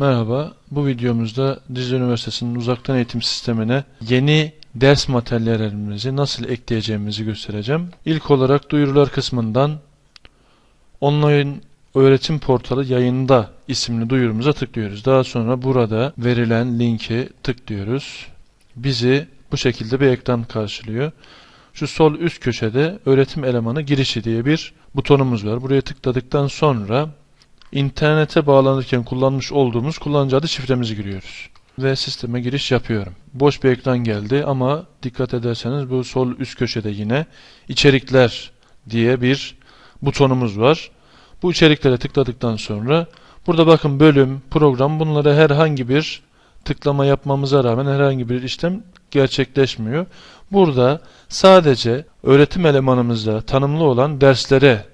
Merhaba, bu videomuzda Dicle Üniversitesi'nin uzaktan eğitim sistemine yeni ders materyallerimizi nasıl ekleyeceğimizi göstereceğim. İlk olarak duyurular kısmından online öğretim portalı yayında isimli duyurumuza tıklıyoruz. Daha sonra burada verilen linki tıklıyoruz. Bizi bu şekilde bir ekran karşılıyor. Şu sol üst köşede öğretim elemanı girişi diye bir butonumuz var. Buraya tıkladıktan sonra İnternete bağlanırken kullanmış olduğumuz kullanıcı adı şifremizi giriyoruz. Ve sisteme giriş yapıyorum. Boş bir ekran geldi ama dikkat ederseniz bu sol üst köşede yine içerikler diye bir butonumuz var. Bu içeriklere tıkladıktan sonra burada bakın bölüm, program bunlara herhangi bir tıklama yapmamıza rağmen herhangi bir işlem gerçekleşmiyor. Burada sadece öğretim elemanımızda tanımlı olan derslere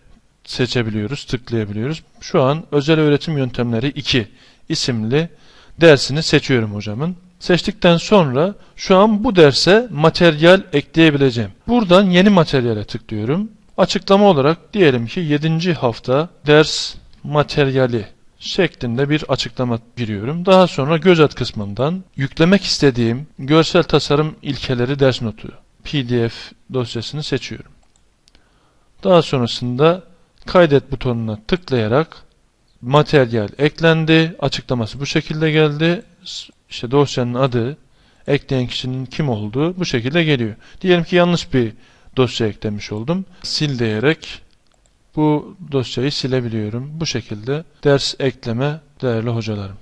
seçebiliyoruz, tıklayabiliyoruz. Şu an özel öğretim yöntemleri 2 isimli dersini seçiyorum hocamın. Seçtikten sonra şu an bu derse materyal ekleyebileceğim. Buradan yeni materyale tıklıyorum. Açıklama olarak diyelim ki 7. hafta ders materyali şeklinde bir açıklama giriyorum. Daha sonra gözet kısmından yüklemek istediğim görsel tasarım ilkeleri ders notu PDF dosyasını seçiyorum. Daha sonrasında kaydet butonuna tıklayarak materyal eklendi. Açıklaması bu şekilde geldi. İşte dosyanın adı, ekleyen kişinin kim olduğu bu şekilde geliyor. Diyelim ki yanlış bir dosya eklemiş oldum. Sil diyerek bu dosyayı silebiliyorum. Bu şekilde ders ekleme değerli hocalarım.